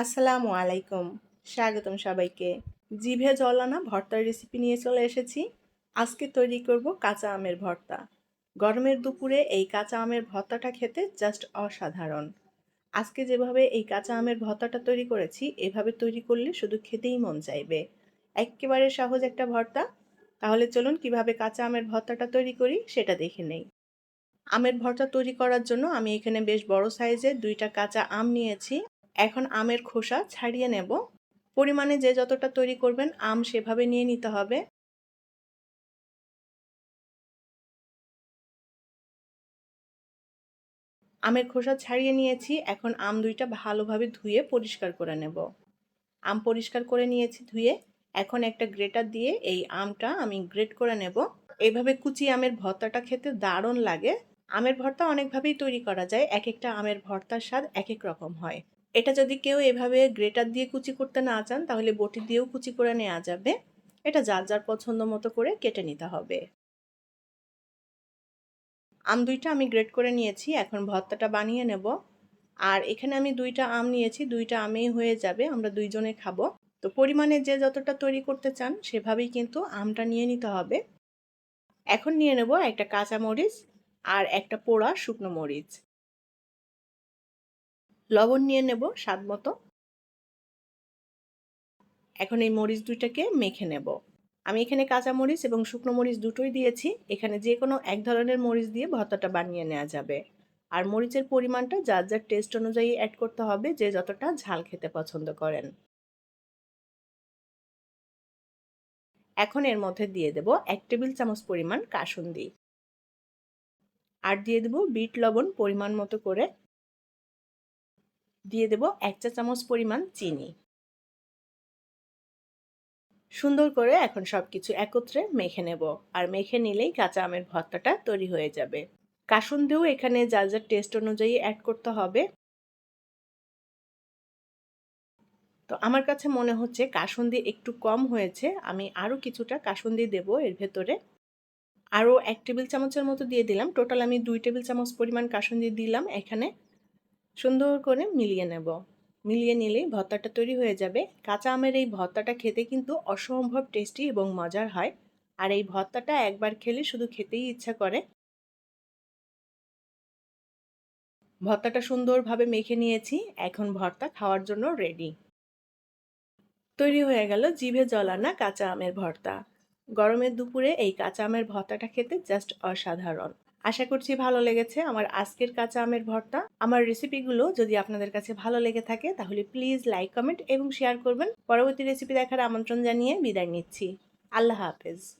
আসসালামু আলাইকুম। স্বাগতম সবাইকে। জিভে জলানা ভর্তার রেসিপি নিয়ে চলে এসেছি। আজকে তৈরি করব কাঁচা আমের ভর্তা। গরমের দুপুরে এই কাঁচা আমের ভর্তাটা খেতে জাস্ট অসাধারণ। আজকে যেভাবে এই কাঁচা আমের ভর্তাটা তৈরি করেছি, এভাবে তৈরি করলে শুধু খেতেই মন চাইবে। একেবারে সহজ একটা ভর্তা। তাহলে চলুন কীভাবে কাঁচা আমের ভর্তাটা তৈরি করি, সেটা দেখে নেই। আমের ভর্তা তৈরি করার জন্য আমি এখানে বেশ বড় সাইজের দুইটা কাঁচা আম নিয়েছি। এখন আমের খোসা ছাড়িয়ে নেব। পরিমাণে যে যতটা তৈরি করবেন, আম সেভাবে নিয়ে নিতে হবে। আমের খোসা ছাড়িয়ে নিয়েছি, এখন আম দুইটা ভালোভাবে ধুয়ে পরিষ্কার করে নেব। আম পরিষ্কার করে নিয়েছি ধুয়ে, এখন একটা গ্রেটার দিয়ে এই আমটা আমি গ্রেট করে নেব। এইভাবে কুচি আমের ভর্তাটা খেতে দারুণ লাগে। আমের ভর্তা অনেকভাবেই তৈরি করা যায় এক একটা আমের ভর্তার স্বাদ এক এক রকম হয়। এটা যদি কেউ এভাবে গ্রেটার দিয়ে কুচি করতে না চান, তাহলে বটি দিয়েও কুচি করে নেওয়া যাবে। এটা যার যার পছন্দ মতো করে কেটে নিতে হবে। আম দুইটা আমি গ্রেট করে নিয়েছি, এখন ভর্তাটা বানিয়ে নেব। আর এখানে আমি দুইটা আম নিয়েছি, দুইটা আমেই হয়ে যাবে, আমরা দুইজনে খাব। তো পরিমাণে যে যতটা তৈরি করতে চান, সেভাবেই কিন্তু আমটা নিয়ে নিতে হবে। এখন নিয়ে নেব একটা কাঁচা মরিচ আর একটা পোড়া শুকনো মরিচ। লবণ নিয়ে নেব স্বাদ মতো। এখন এই মরিচ দুইটাকে মেখে নেব। আমি এখানে কাঁচা মরিচ এবং শুকনো মরিচ দুটোই দিয়েছি। এখানে যে কোনো এক ধরনের মরিচ দিয়ে ভর্তাটা বানিয়ে নেওয়া যাবে। আর মরিচের পরিমাণটা যার যার টেস্ট অনুযায়ী অ্যাড করতে হবে যে যতটা ঝাল খেতে পছন্দ করেন। এখন এর মধ্যে দিয়ে দেব এক টেবিল চামচ পরিমাণ কাসুন্দি। আর দিয়ে দেব বিট লবণ পরিমাণ মতো করে দিয়ে দেব এক চা চামচ পরিমাণ চিনি। সুন্দর করে এখন সব কিছু একত্রে মেখে নেব আর মেখে নিলেই কাঁচা আমের ভর্তাটা তৈরি হয়ে যাবে। কাসুন্দিও এখানে যা যা টেস্ট অনুযায়ী অ্যাড করতে হবে। তো আমার কাছে মনে হচ্ছে কাসুন্দি একটু কম হয়েছে, আমি আরও কিছুটা কাসুন্দি দেব এর ভেতরে। আরও এক টেবিল চামচের মতো দিয়ে দিলাম, টোটাল আমি দুই টেবিল চামচ পরিমাণ কাসুন্দি দিলাম এখানে। সুন্দর করে মিলিয়ে নেব। মিলিয়ে নিলেই ভর্তাটা তৈরি হয়ে যাবে। কাঁচা আমের এই ভর্তাটা খেতে কিন্তু অসম্ভব টেস্টি এবং মজার হয়। আর এই ভর্তাটা একবার খেলে শুধু খেতেই ইচ্ছা করে। ভর্তাটা সুন্দরভাবে মেখে নিয়েছি। এখন ভর্তা খাওয়ার জন্য রেডি তৈরি হয়ে গেল জিভে জলানা কাঁচা আমের ভর্তা। গরমের দুপুরে এই কাঁচা আমের ভর্তাটা খেতে জাস্ট অসাধারণ। আশা করছি ভালো লেগেছে আমার আজকের কাঁচা আমের ভর্তা। আমার রেসিপিগুলো যদি আপনাদের কাছে ভালো লেগে থাকে, তাহলে প্লিজ লাইক কমেন্ট এবং শেয়ার করবেন। পরবর্তী রেসিপি দেখার আমন্ত্রণ জানিয়ে বিদায় নিচ্ছি। আল্লাহ হাফেজ।